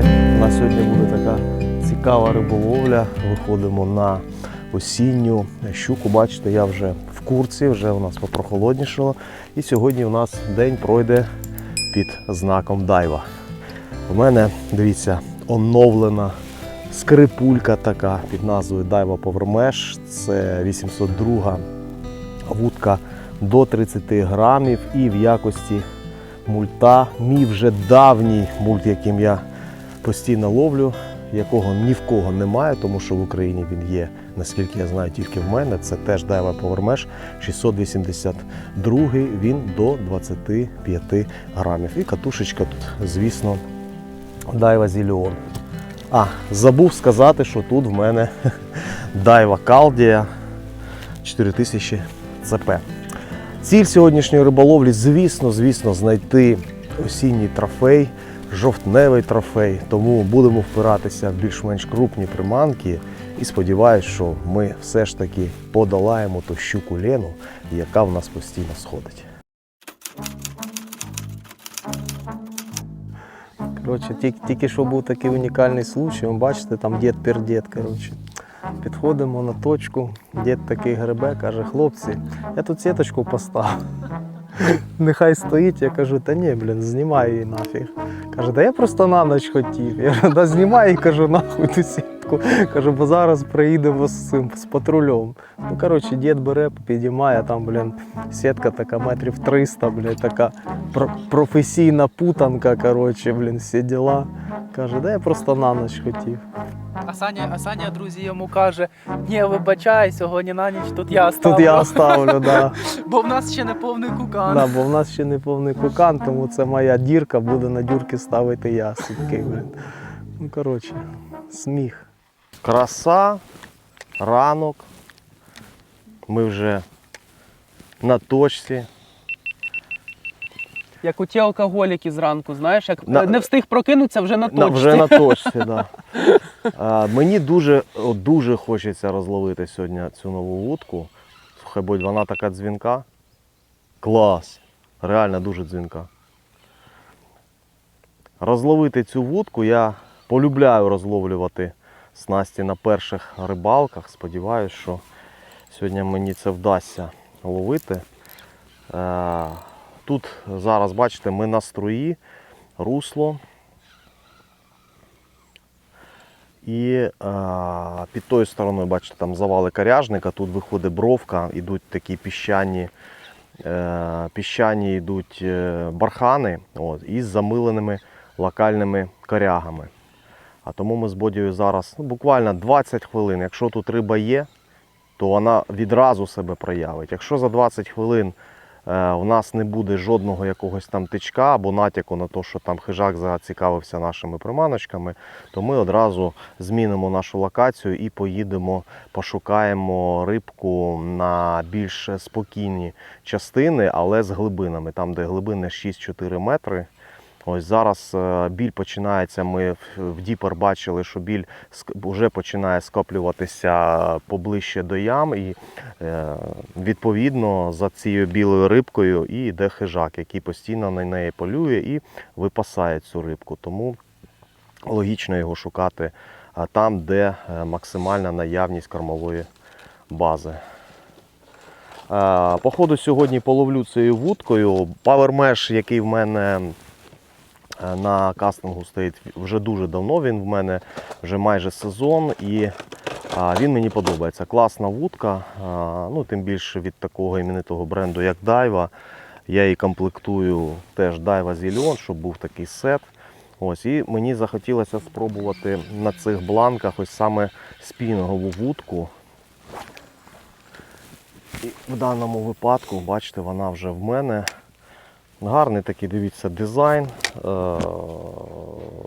хлопці. У нас сьогодні буде така цікава риболовля. Виходимо на осінню щуку. Бачите, я вже в курці, вже у нас попрохолоднішало. І сьогодні у нас день пройде під знаком дайва. У мене, дивіться, оновлена скрипулька така під назвою Дайва Повермеш. Це 802 вудка до 30 грамів і в якості мульта. Мій вже давній мульт, яким я постійно ловлю, якого ні в кого немає, тому що в Україні він є, наскільки я знаю, тільки в мене. Це теж Дайва Powermesh 682, він до 25 грамів. І катушечка тут, звісно, Дайва Зіліон. А, забув сказати, що тут в мене Дайва Калдія 4000 ЦП. Ціль сьогоднішньої риболовлі, звісно, звісно, знайти осінній трофей, жовтневий трофей. Тому будемо впиратися в більш-менш крупні приманки. І сподіваюся, що ми все ж таки подолаємо ту щуку Лену, яка в нас постійно сходить. Коротше, тільки, тільки що був такий унікальний случай. Ви бачите, там дід пердід. Коротше. Підходимо на точку, дід такий гребе, каже, хлопці, я тут сіточку поставив. Нехай стоїть, я кажу, та ні, блін, знімай її нафіг. Каже, да я просто на ніч хотів. Я кажу, да знімай і кажу, нахуй ту сітку. Кажу, бо зараз приїдемо з цим, з патрулем. Ну, коротше, дід бере, підіймає, там, блін, сітка така метрів 300, блін, така про- професійна путанка, коротше, блін, всі діла. Каже, да я просто на ніч хотів. А Саня, а Саня, друзі, йому каже: ні, вибачай, сьогодні на ніч тут я ставлю. Тут я оставлю, да. Бо в нас ще не повний кукан. Да, бо в нас ще не повний кукан, тому це моя дірка, буде на дюрки ставити я сітки. блін. Ну, коротше, сміх. Краса, ранок. Ми вже на точці. Як у ті алкоголіки зранку, знаєш, як На- не встиг прокинутися, вже на На, вже на точці, да. А, мені дуже, дуже хочеться розловити сьогодні цю нову вудку. Слухай, будь вона така дзвінка. Клас. Реально дуже дзвінка. Розловити цю вудку я полюбляю розловлювати снасті на перших рибалках. Сподіваюсь, що сьогодні мені це вдасться ловити. Е, Тут зараз, бачите, ми на струї, русло. І е, під тою стороною, бачите, там завали коряжника, тут виходить бровка, йдуть такі піщані, е, піщані йдуть е, бархани от, із замиленими локальними корягами. А тому ми з Бодією зараз ну, буквально 20 хвилин. Якщо тут риба є, то вона відразу себе проявить. Якщо за 20 хвилин е, у нас не буде жодного якогось там тичка або натяку на те, що там хижак зацікавився нашими приманочками, то ми одразу змінимо нашу локацію і поїдемо, пошукаємо рибку на більш спокійні частини, але з глибинами, там, де глибини 6-4 метри. Ось зараз е, біль починається. Ми в- Діпер бачили, що біль вже починає скоплюватися поближче до ям, і е, відповідно за цією білою рибкою і йде хижак, який постійно на неї полює і випасає цю рибку. Тому логічно його шукати там, де е, максимальна наявність кормової бази. Походу сьогодні половлю цією вудкою. Mesh, який в мене на кастингу стоїть вже дуже давно. Він в мене вже майже сезон і він мені подобається. Класна вудка, ну тим більше від такого іменитого бренду, як Daiwa. Я її комплектую теж Daiwa Zillion, щоб був такий сет. Ось, і мені захотілося спробувати на цих бланках ось саме спінінгову вудку. І в даному випадку, бачите, вона вже в мене. Гарний такий, дивіться, дизайн. Е-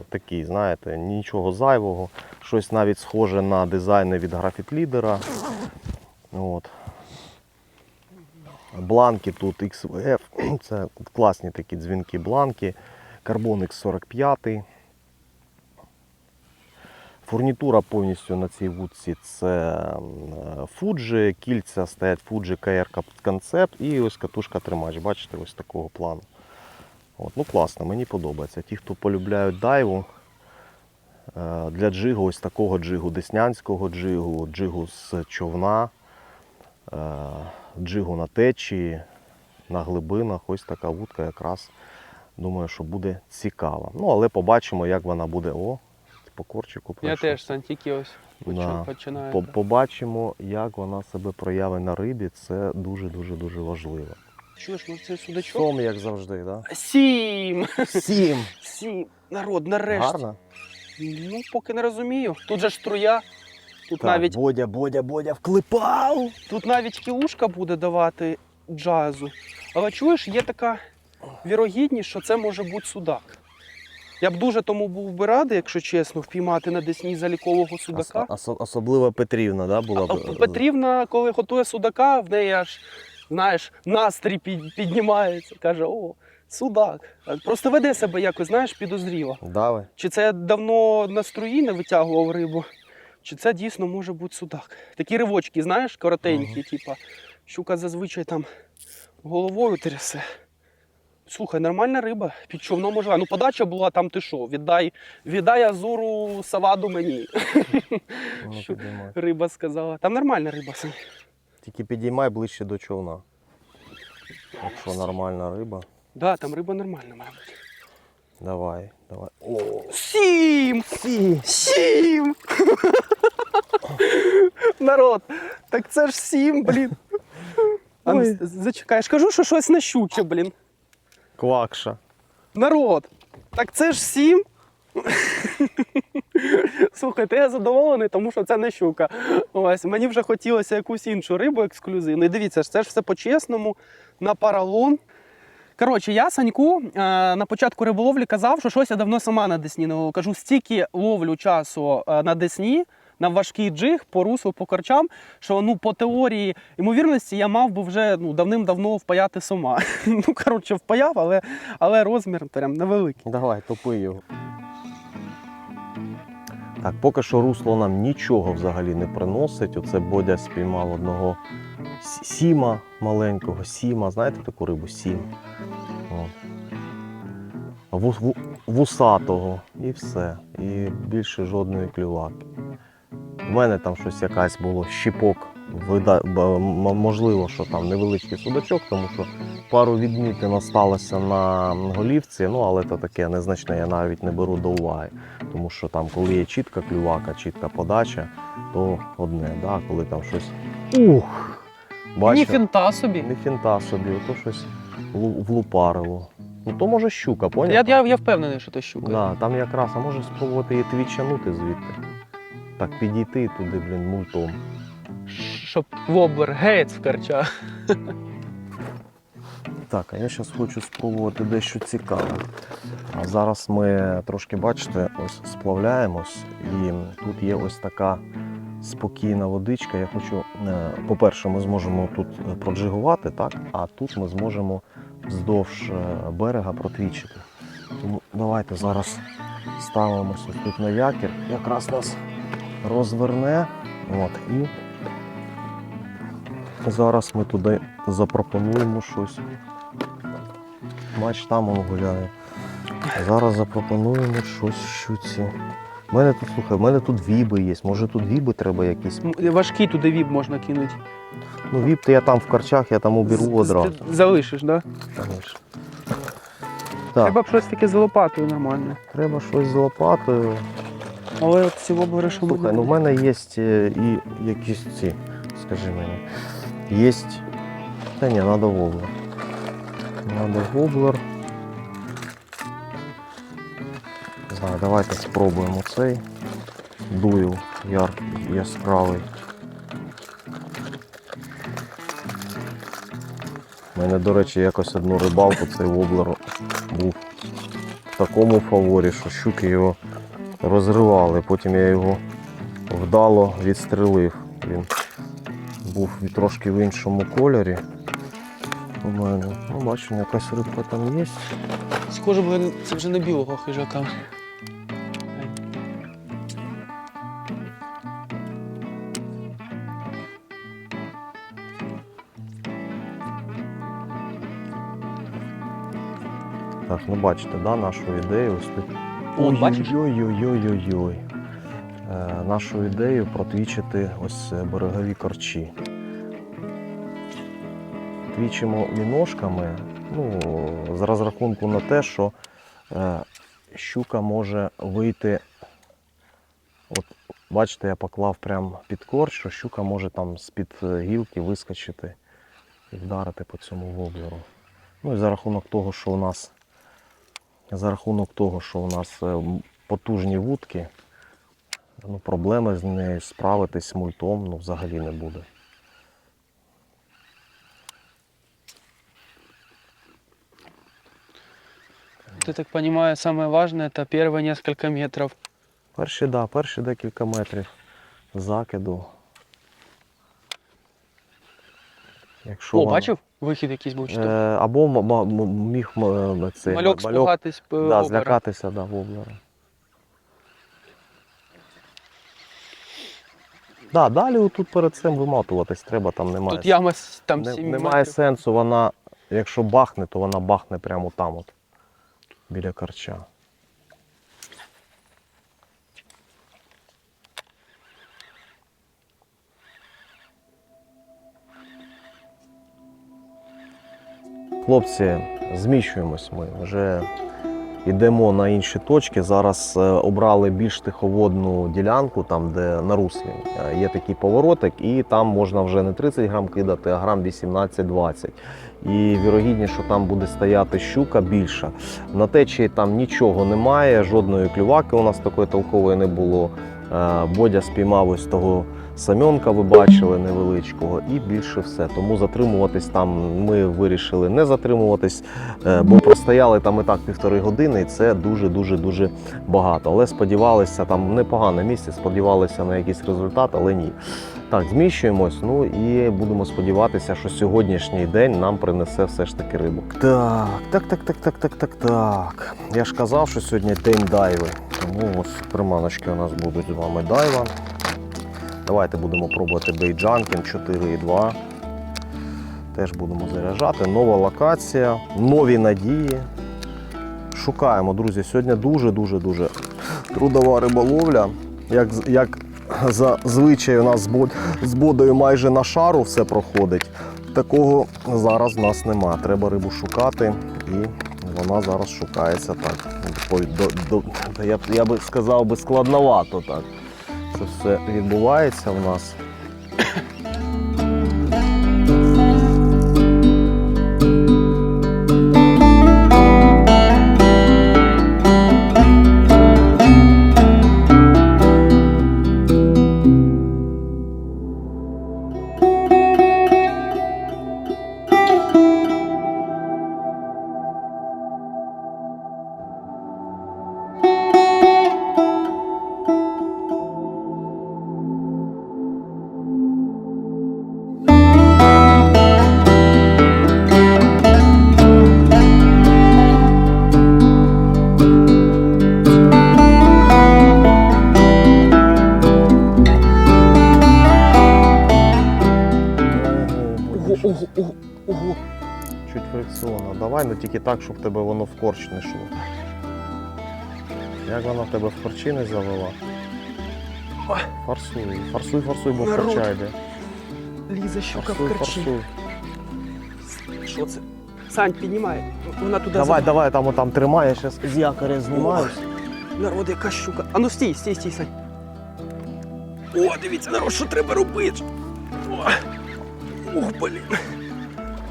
такий, знаєте, нічого зайвого. Щось навіть схоже на дизайни від графіт лідера. Бланки тут XVF, це класні такі дзвінки бланки. Карбон X45. Фурнітура повністю на цій вудці це м, Fuji, кільця стоять Fuji KR Concept і ось катушка тримач. Бачите, ось такого плану. От, ну класно, мені подобається. Ті, хто полюбляють дайву, Е, Для джигу, ось такого джигу, деснянського джигу, джигу з човна, е, джигу на течії, на глибинах. Ось така вудка якраз думаю, що буде цікава. Ну, але побачимо, як вона буде. О, по корчику Я теж Сан, тільки ось Да. починаю. По- Побачимо, як вона себе проявить на рибі. Це дуже-дуже дуже важливо. Чуєш, ну це судачок? Сом, як завжди, да? Сім! Сім. Сім! Народ, нарешті. Гарно? Ну, поки не розумію. Тут же ж струя. Тут Так, навіть Бодя, Бодя, Бодя вклипав. тут навіть кілушка буде давати джазу. Але чуєш, є така вірогідність, що це може бути судак. Я б дуже тому був би радий, якщо чесно, впіймати на десні залікового судака. Ос- осо- особливо Петрівна, да, була А б. Петрівна, коли готує судака, в неї аж, знаєш, настрій під- піднімається. Каже: о, судак. Просто веде себе якось, знаєш, підозріло. Дави. Чи це я давно на струї не витягував рибу, чи це дійсно може бути судак. Такі ривочки, знаєш, коротенькі, Ага. типа, щука зазвичай там головою трясе. Слухай, нормальна риба, під човном може. Ну, подача була там ти що, віддай, віддай азуру саваду мені. Що? Риба сказала. Там нормальна риба. Тільки підіймай ближче до човна. Якщо нормальна риба, Да, там риба нормальна, має бути. давай, давай. О, Сім! сі. Сім! Народ, так це ж сім, блін. Ну, Ой. з- Зачекай, я ж кажу, що щось на щуки, блін. Квакша. Народ, так це ж сім. Слухайте, я задоволений, тому що це не щука. Ось мені вже хотілося якусь іншу рибу ексклюзивну. І дивіться, це ж все по-чесному, на паралон. Коротше, я Саньку е, на початку риболовлі казав, що щось я давно сама на Десні не ловлю. Кажу, стільки ловлю часу е, на Десні, на важкий джиг, по русу, по корчам, що ну, по теорії ймовірності я мав би вже ну, давним-давно впаяти сама. ну, коротше, впаяв, але, але розмір прям невеликий. Давай, топи його. Так, поки що русло нам нічого взагалі не приносить. Оце Бодя спіймав одного сіма маленького, сіма. Знаєте таку рибу? Сім. Вусатого і все. І більше жодної клюваки. У мене там щось якась було щіпок. Вида... Можливо, що там невеличкий судачок, тому що пару відмітин осталося на голівці, ну але це таке незначне, я навіть не беру до уваги. Тому що там, коли є чітка клювака, чітка подача, то одне, да? коли там щось. Ух! Ні Бачиш, фінта собі. не фінта собі, ото щось лу- влупарило. Ну то може щука, поняв? Я, я, я впевнений, що то щука. Да, там якраз, а може спробувати її твічанути звідти. Так підійти туди, блін, мультом. Щоб воблер геть в карчах. Так, а я зараз хочу спробувати дещо цікаве. А зараз ми трошки, бачите, ось сплавляємось, і тут є ось така спокійна водичка. Я хочу, е, по-перше, ми зможемо тут е, проджигувати, так? а тут ми зможемо вздовж е, берега протвічити. Тому давайте зараз ставимося тут на якір. Якраз нас розверне. От, і зараз ми туди запропонуємо щось. Матч там он гуляє. Зараз запропонуємо щось щуці. У мене тут, слухай, в мене тут віби є. Може тут віби треба якісь. М, Важкий туди віп можна кинути. Ну, віп то я там в карчах, я там уберу одразу. Залишиш. Да? Конечно. Так, Треба б щось таке з лопатою нормальне. треба щось з лопатою. Але от воблери, що Слухай, ну в мене є і якісь ці, скажи мені. Є. Та ні, треба воблер. Треба воблер. Знаю, давайте спробуємо цей. Дую яркий, яскравий. У мене, до речі, якось одну рибалку цей воблер був в такому фаворі, що щуки його розривали. Потім я його вдало відстрелив. Він був трошки в іншому кольорі. У мене. Ну, бачу, якась рибка там є. Схоже, було, це вже не білого хижака. Так, ну бачите, да, нашу ідею. Ось тут От, бачиш? Ой-ой-ой-ой-ой. Е, нашу ідею протвічити ось берегові корчі. Твічимо міножками, ну, з розрахунку на те, що е, щука може вийти. От, бачите, я поклав прямо під корч, що щука може там з-під е, гілки вискочити і вдарити по цьому воблеру. Ну і за рахунок того, що у нас за рахунок того, що у нас е, потужні вудки, ну, проблеми з нею справитись мультом ну, взагалі не буде. Я так самое важное это первые несколько метров. Перші, да, перші декілька метрів закиду. Якщо О, вам- бачив? Вихід якийсь був чи Е, то? або м- м- м- міг м- е, цей Мальок спугатись да, обера. злякатися да, воблера. Да, далі тут перед цим виматуватись треба, там немає. Тут яма с- там Не- 7 немає метрів. сенсу, вона, якщо бахне, то вона бахне прямо там, от, біля карча. Хлопці, зміщуємось ми. Вже йдемо на інші точки. Зараз е, обрали більш тиховодну ділянку, там, де на руслі е, є такий поворотик, і там можна вже не 30 грам кидати, а грам 18-20. І вірогідніше, що там буде стояти щука більша. На течії там нічого немає, жодної клюваки у нас такої толкової не було. Е, Бодя спіймав ось того самьонка, ви бачили невеличкого, і більше все. Тому затримуватись там ми вирішили не затримуватись, е, бо простояли там і так півтори години, і це дуже дуже дуже багато. Але сподівалися, там непогане місце, сподівалися на якийсь результат, але ні. Так, зміщуємось. Ну і будемо сподіватися, що сьогоднішній день нам принесе все ж таки рибу. Так, так, так, так, так, так, так, так. Я ж казав, що сьогодні день дайви. Тому ось приманочки у нас будуть з вами дайва. Давайте будемо пробувати бейджанкін 4,2. Теж будемо заряджати. Нова локація, нові надії. Шукаємо, друзі. Сьогодні дуже-дуже дуже трудова риболовля. Як, як зазвичай у нас з, з бодою майже на шару все проходить. Такого зараз в нас нема. Треба рибу шукати і вона зараз шукається так. До, до, я, я би сказав би складновато так. Це все відбувається в нас. Тільки так, щоб тебе воно в корч не йшло. Як вона в тебе в корчі не завела? Ой. Форсуй, форсуй, форсуй, бо в Народ. корча йде. Ліза щука в корчі. форсуй. Що це? Сань, піднімай. Вона туди Давай, за- давай, там отам тримай, я зараз з якоря знімаюсь. Народ, яка щука. А ну стій, стій, стій, Сань. О, дивіться, народ, що треба робити. О, Ух, блін.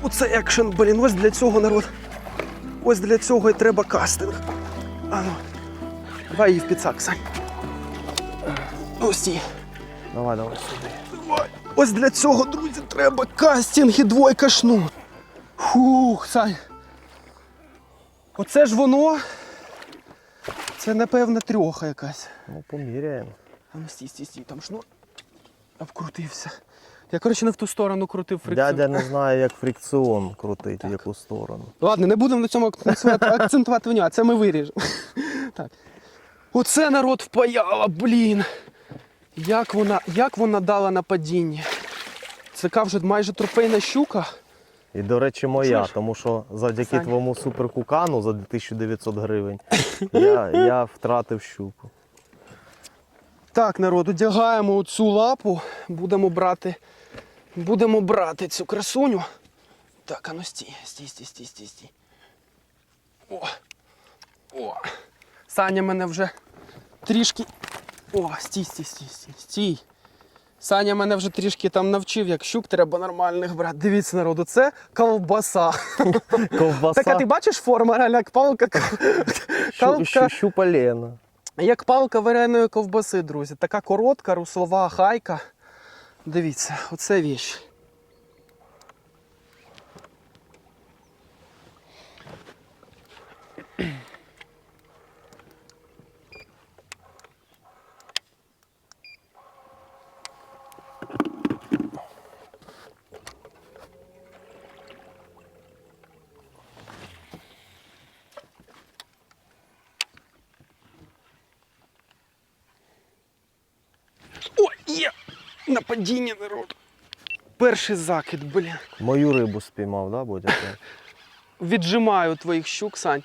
Оце екшен, блін, ось для цього народ. Ось для цього і треба кастинг. А ну. Давай її в підсак, Сань. Ну, стій. Давай, давай сюди. Давай. Ось для цього, друзі, треба кастинг і двойка шну. Фух, Сань. Оце ж воно. Це, напевно, трьоха якась. Ну, поміряємо. А ну стій, стій, стій, там шнур обкрутився. Я, коротше, не в ту сторону крутив фрикціон. Дядя не знає, як фрикціон крутить, в яку сторону. Ладно, не будемо на цьому акцентувати, акцентувати внимание, це ми виріжемо. Так. Оце народ впаяла, блін. Як вона, як вона дала на падіння. Це вже майже трофейна щука. І, до речі, моя, Чуєш? тому що завдяки Сань. твоєму суперкукану за 1900 гривень я, я втратив щуку. Так, народ, одягаємо оцю лапу, будемо брати, будемо брати цю красуню. Так, а ну стій, стій, стій, стій, стій, стій. О! О! Саня мене вже трішки. О, стій, стій, стій, стій, стій. Саня мене вже трішки там навчив, як щук треба нормальних брати. Дивіться, народу, це ковбаса. Ковбаса, Так, а ти бачиш форму, реально, як палка. щу, щу, щупалена. Як палка вареної ковбаси, друзі. Така коротка, руслова хайка. Дивіться, оце віч. Ой, є! Нападіння народу. Перший закид, блін. Мою рибу спіймав, да, Бодя? Віджимаю твоїх щук, Сань.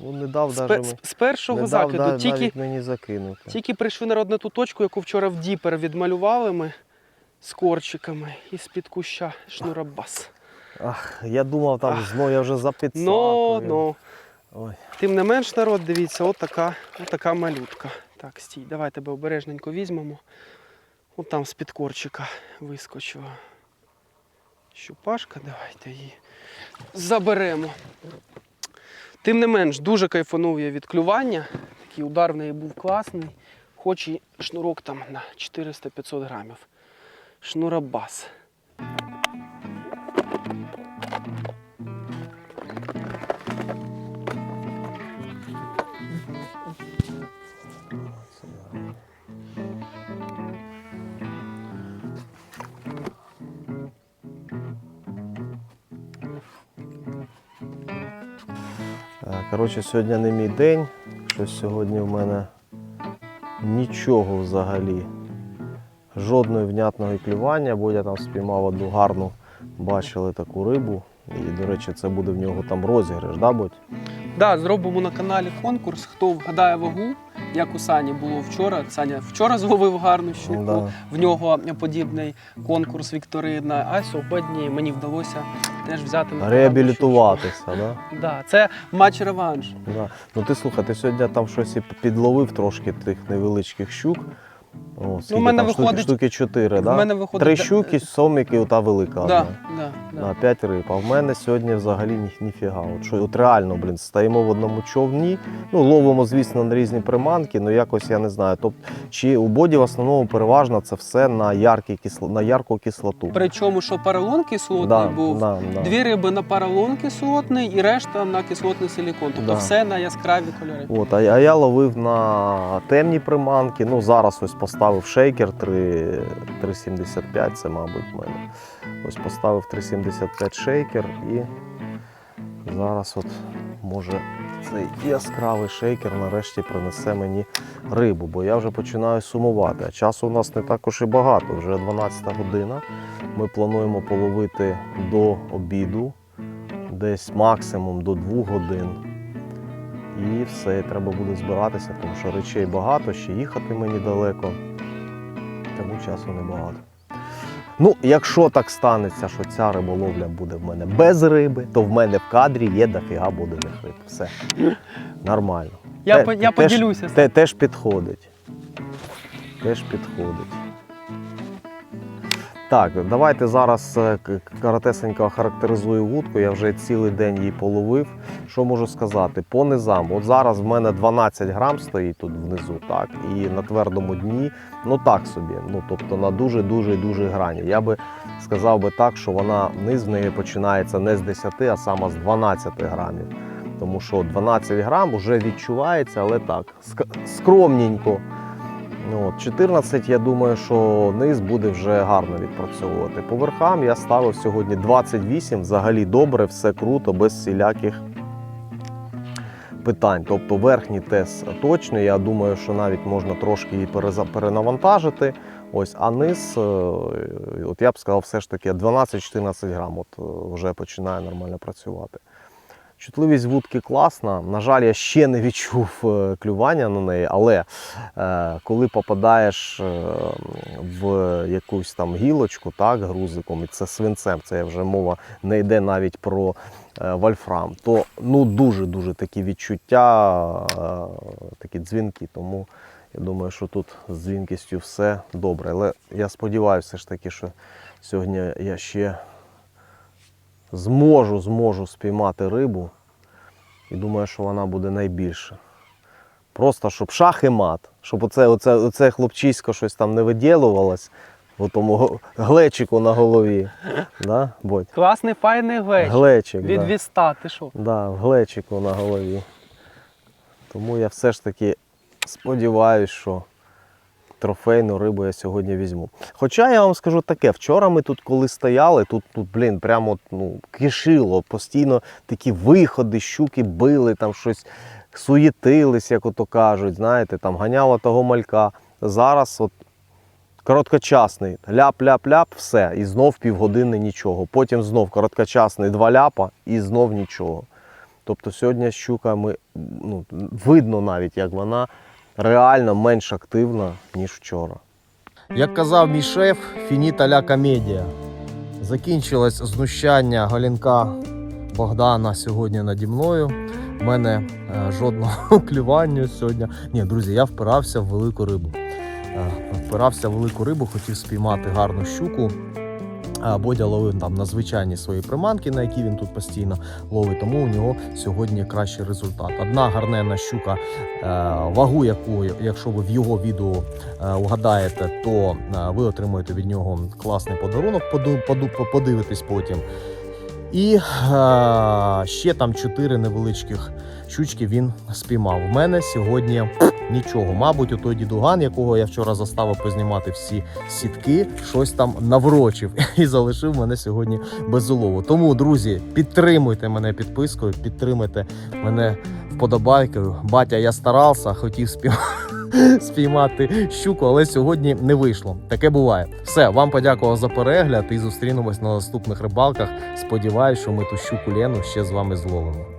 Ну, не дав З, даже пе- ми- з- першого не дав закиду да- тільки, навіть мені закинути. тільки прийшли народ на ту точку, яку вчора в Діпер відмалювали ми з корчиками і з-під куща шнурабас. Ах, я думав, там знову я вже за Ну, ну. Ой. Тим не менш, народ, дивіться, от така, от така малютка. Так, стій, давай тебе обережненько візьмемо. От там з-під корчика вискочила. Щупашка, давайте її заберемо. Тим не менш, дуже кайфанув я від клювання. Такий удар в неї був класний. Хоч і шнурок там на 400-500 грамів. Шнурабас. Коротше, сьогодні не мій день. Щось сьогодні в мене нічого взагалі. Жодної внятного клювання, бо я там спіймав одну гарну, бачили таку рибу. І, до речі, це буде в нього там розіграш, да, Бодь? Да, зробимо на каналі конкурс. Хто вгадає вагу, як у Сані було вчора. Саня вчора зловив гарну щуку. Да. В нього подібний конкурс Вікторина. А сьогодні мені вдалося теж взяти на Реабілітуватися, да? Да, це матч реванш. Да. Ну ти слухай, ти сьогодні там щось і підловив трошки тих невеличких щук. О, скільки мене там, штуки, виходить- штуки чотири, да? мене виходить Три щуки, сомик і ота велика. Да, да, да. На 5 риб. А в мене сьогодні взагалі ні, ніфіга. От, що, от реально, блін, стоїмо в одному човні. Ну, ловимо, звісно, на різні приманки, але якось я не знаю. Тобто, чи у боді в основному переважно це все на, яркі кисло, на ярку кислоту. Причому, що паралон кислотний да, був. да, да. Дві риби на паралон кислотний і решта на кислотний силікон. Тобто Да. все на яскраві кольори. От, а, а я ловив на темні приманки. Ну, зараз ось поставив шейкер 3,75, це, мабуть, в мене. Ось поставив 3,75 шейкер і зараз от може цей яскравий шейкер нарешті принесе мені рибу, бо я вже починаю сумувати. А часу у нас не також і багато, вже 12 година. Ми плануємо половити до обіду, десь максимум до 2 годин. І все, і треба буде збиратися, тому що речей багато, ще їхати мені далеко, тому часу небагато. Ну, якщо так станеться, що ця риболовля буде в мене без риби, то в мене в кадрі є дофіга будених риб. Все. Нормально. Я, Те- я теж- поділюся. Те, теж підходить. Теж підходить. Так, давайте зараз е, коротесенько охарактеризую вудку. Я вже цілий день її половив. Що можу сказати? По низам. От зараз в мене 12 грам стоїть тут внизу, так, і на твердому дні, ну так собі. Ну тобто на дуже-дуже дуже грані. Я би сказав би так, що вона низ в неї починається не з 10, а саме з 12 грамів. Тому що 12 грам вже відчувається, але так, ск- скромненько. Ну, от, 14, я думаю, що низ буде вже гарно відпрацьовувати. По верхам я ставив сьогодні 28, взагалі добре, все круто, без всіляких питань. Тобто верхній тес точно, я думаю, що навіть можна трошки її перенавантажити. Ось, а низ, е, от я б сказав, все ж таки 12-14 грам. От е, вже починає нормально працювати. Чутливість вудки класна. На жаль, я ще не відчув е, клювання на неї, але е, коли попадаєш е, в якусь там гілочку, так, грузиком, і це свинцем, це вже мова не йде навіть про вольфрам, то ну дуже-дуже такі відчуття, такі дзвінки. Тому я думаю, що тут з дзвінкістю все добре. Але я сподіваюся ж таки, що сьогодні я ще зможу, зможу спіймати рибу. І думаю, що вона буде найбільша. Просто щоб шах і мат, щоб оце, оце, оце хлопчисько щось там не виділувалось в тому глечику на голові. Да, Бодь? Класний файний глеч. Глечик. Від да. віста, ти що? Да, в глечику на голові. Тому я все ж таки сподіваюся, що трофейну рибу я сьогодні візьму. Хоча я вам скажу таке, вчора ми тут, коли стояли, тут, тут блін, прямо ну, кишило, постійно такі виходи, щуки били, там щось суєтились, як ото кажуть, знаєте, там ганяло того малька. Зараз от короткочасний ляп-ляп-ляп, все, і знов півгодини нічого. Потім знов короткочасний два ляпа і знов нічого. Тобто сьогодні щука ми, ну, видно навіть, як вона реально менш активна, ніж вчора. Як казав мій шеф, фініта ля комедія. Закінчилось знущання Галінка Богдана сьогодні наді мною. У мене е, жодного клювання сьогодні. Ні, друзі, я впирався в велику рибу. Е, впирався в велику рибу, хотів спіймати гарну щуку. Бодя ловив там на звичайні свої приманки, на які він тут постійно ловить, тому у нього сьогодні кращий результат. Одна гарненна щука, е, вагу яку, якщо ви в його відео е, угадаєте, то е, ви отримуєте від нього класний подарунок, поду- потім. І ще там чотири невеличких щучки він спіймав. У мене сьогодні нічого. Мабуть, у той дідуган, якого я вчора заставив познімати всі сітки, щось там наврочив і залишив мене сьогодні без улову. Тому, друзі, підтримуйте мене підпискою, підтримуйте мене вподобайкою. Батя, я старався, хотів спіймати. Спіймати щуку, але сьогодні не вийшло. Таке буває. Все, вам подякував за перегляд і зустрінемось на наступних рибалках. Сподіваюсь, що ми ту щуку Лену ще з вами зловимо.